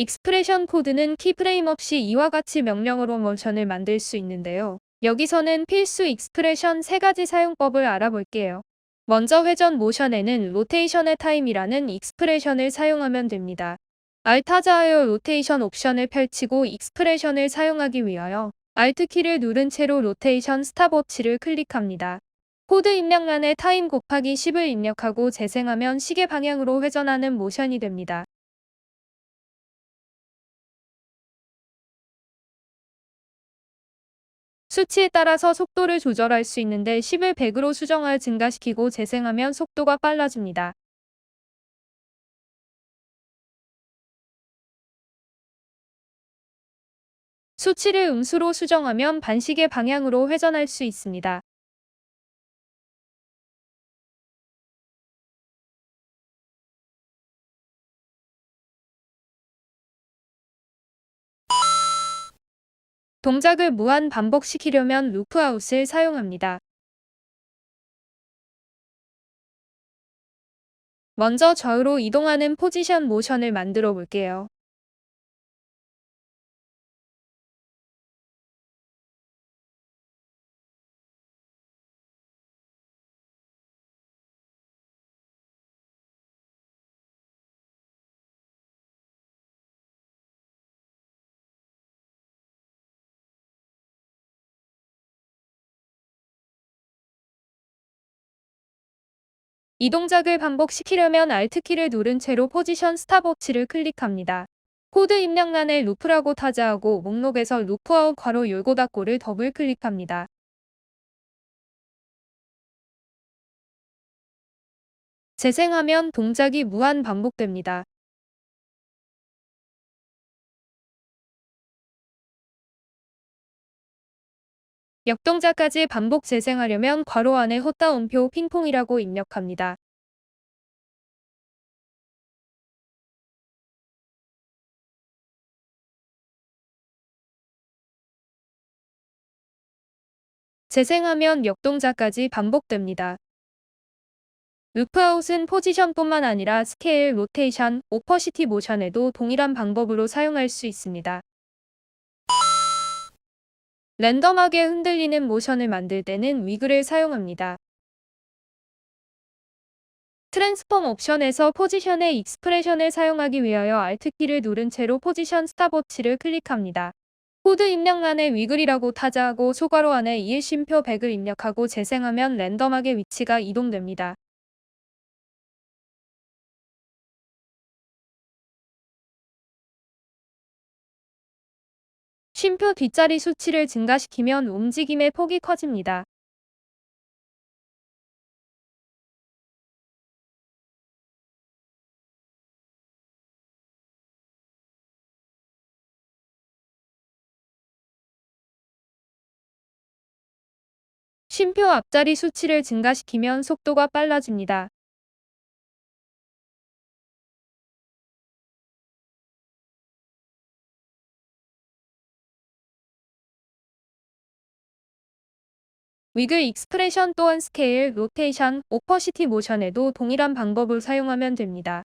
익스프레션 코드는 키프레임 없이 이와 같이 명령어로 모션을 만들 수 있는데요. 여기서는 필수 익스프레션 세 가지 사용법을 알아볼게요. 먼저 회전 모션에는 로테이션의 타임이라는 익스프레션을 사용하면 됩니다. 알타자하여 로테이션 옵션을 펼치고 익스프레션을 사용하기 위하여 Alt키를 누른 채로 로테이션 스탑워치를 클릭합니다. 코드 입력란에 타임 곱하기 10을 입력하고 재생하면 시계 방향으로 회전하는 모션이 됩니다. 수치에 따라서 속도를 조절할 수 있는데 10을 100으로 수정하여 증가시키고 재생하면 속도가 빨라집니다. 수치를 음수로 수정하면 반시계 방향으로 회전할 수 있습니다. 동작을 무한 반복시키려면 루프아웃을 사용합니다. 먼저 좌우로 이동하는 포지션 모션을 만들어 볼게요. 이 동작을 반복시키려면 Alt키를 누른 채로 포지션 스탑워치를 클릭합니다. 코드 입력란에 루프라고 타자하고 목록에서 루프아웃 괄호 열고 닫고를 더블 클릭합니다. 재생하면 동작이 무한 반복됩니다. 역동작까지 반복 재생하려면 괄호 안에 헛다운표 핑퐁이라고 입력합니다. 재생하면 역동작까지 반복됩니다. 루프아웃은 포지션뿐만 아니라 스케일, 로테이션, 오퍼시티 모션에도 동일한 방법으로 사용할 수 있습니다. 랜덤하게 흔들리는 모션을 만들 때는 위글을 사용합니다. 트랜스폼 옵션에서 포지션의 익스프레션을 사용하기 위하여 Alt키를 누른 채로 포지션 스탑워치를 클릭합니다. 코드 입력란에 위글이라고 타자하고 소괄호 안에 이일심표 100을 입력하고 재생하면 랜덤하게 위치가 이동됩니다. 쉼표 뒷자리 수치를 증가시키면 움직임의 폭이 커집니다. 쉼표 앞자리 수치를 증가시키면 속도가 빨라집니다. 위글 익스프레션 또한 스케일, 로테이션, 오퍼시티 모션에도 동일한 방법을 사용하면 됩니다.